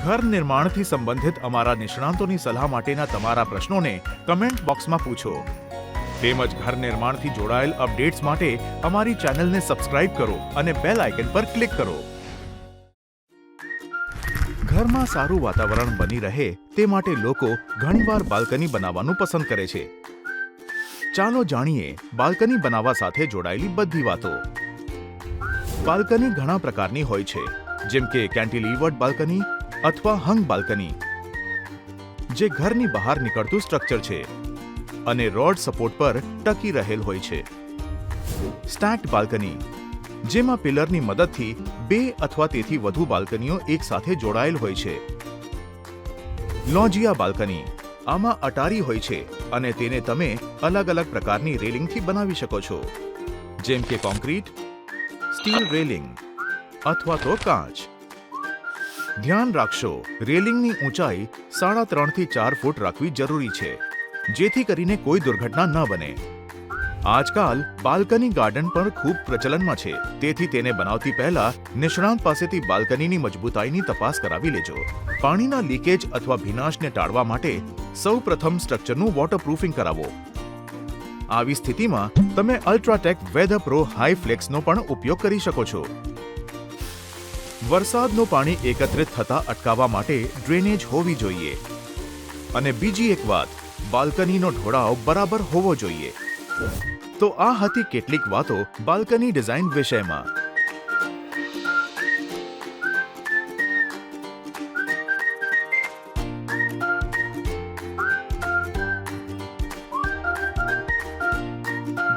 ઘર નિર્માણથી સંબંધિત અમારા નિષ્ણાંતોની સલાહ માટેના તમારા પ્રશ્નોને કમેન્ટ બોક્સમાં પૂછો. તેમજ ઘર નિર્માણથી જોડાયેલ અપડેટ્સ માટે અમારી ચેનલને સબસ્ક્રાઇબ કરો અને બેલ આઇકન પર ક્લિક કરો. ઘરમાં સારું વાતાવરણ બની રહે તે માટે લોકો ઘણીવાર બાલ્કની બનાવવાનું પસંદ કરે છે. ચાલો જાણીએ બાલ્કની બનાવવા સાથે જોડાયેલી બધી વાતો. બાલ્કની ઘણા પ્રકારની હોય છે, જેમ કે કેન્ટિલીવર્ડ બાલ્કની અથવા હંગ બાલ્કની, જે ઘરની બહાર નીકળતું સ્ટ્રક્ચર છે અને રોડ સપોર્ટ પર ટકી રહેલ હોય છે. સ્ટેક્ડ બાલ્કની, જેમાં પિલરની મદદથી બે અથવા તેથી વધુ બાલ્કનીઓ એકસાથે જોડાયેલ હોય છે. લોજિયા બાલ્કની, આમાં અટારી હોય છે અને તેને તમે અલગ અલગ પ્રકારની રેલિંગથી બનાવી શકો છો. જેમ કે કોન્ક્રીટ સ્ટીલ રેલિંગ અથવા તો કાચ. ધ્યાન રાખશો, રેલિંગની ઊંચાઈ સાડા ત્રણથી ચાર ફૂટ રાખવી જરૂરી છે, જેથી કરીને કોઈ દુર્ઘટના ન બને. આજકાલ બાલ્કની ગાર્ડન પણ ખૂબ પ્રચલનમાં છે, તેથી તેને બનાવતી પહેલા નિષ્ણાંત પાસેથી બાલ્કનીની મજબૂતાઈની તપાસ કરાવી લેજો. પાણીના લીકેજ અથવા ભીનાશને ટાળવા માટે સૌપ્રથમ સ્ટ્રક્ચરનું વોટરપ્રૂફિંગ કરાવો. આવી સ્થિતિમાં તમે અલ્ટ્રાટેક વેધર પ્રો હાઈ ફ્લેક્સનો પણ ઉપયોગ કરી શકો છો. વરસાદનું પાણી એકત્રિત થતા અટકાવવા માટે ડ્રેનેજ હોવી જોઈએ. અને બીજી એક વાત, બાલ્કનીનો ઢોળાવ બરાબર હોવો જોઈએ. તો આ હતી કેટલીક વાતો બાલ્કની ડિઝાઇન વિષયમાં.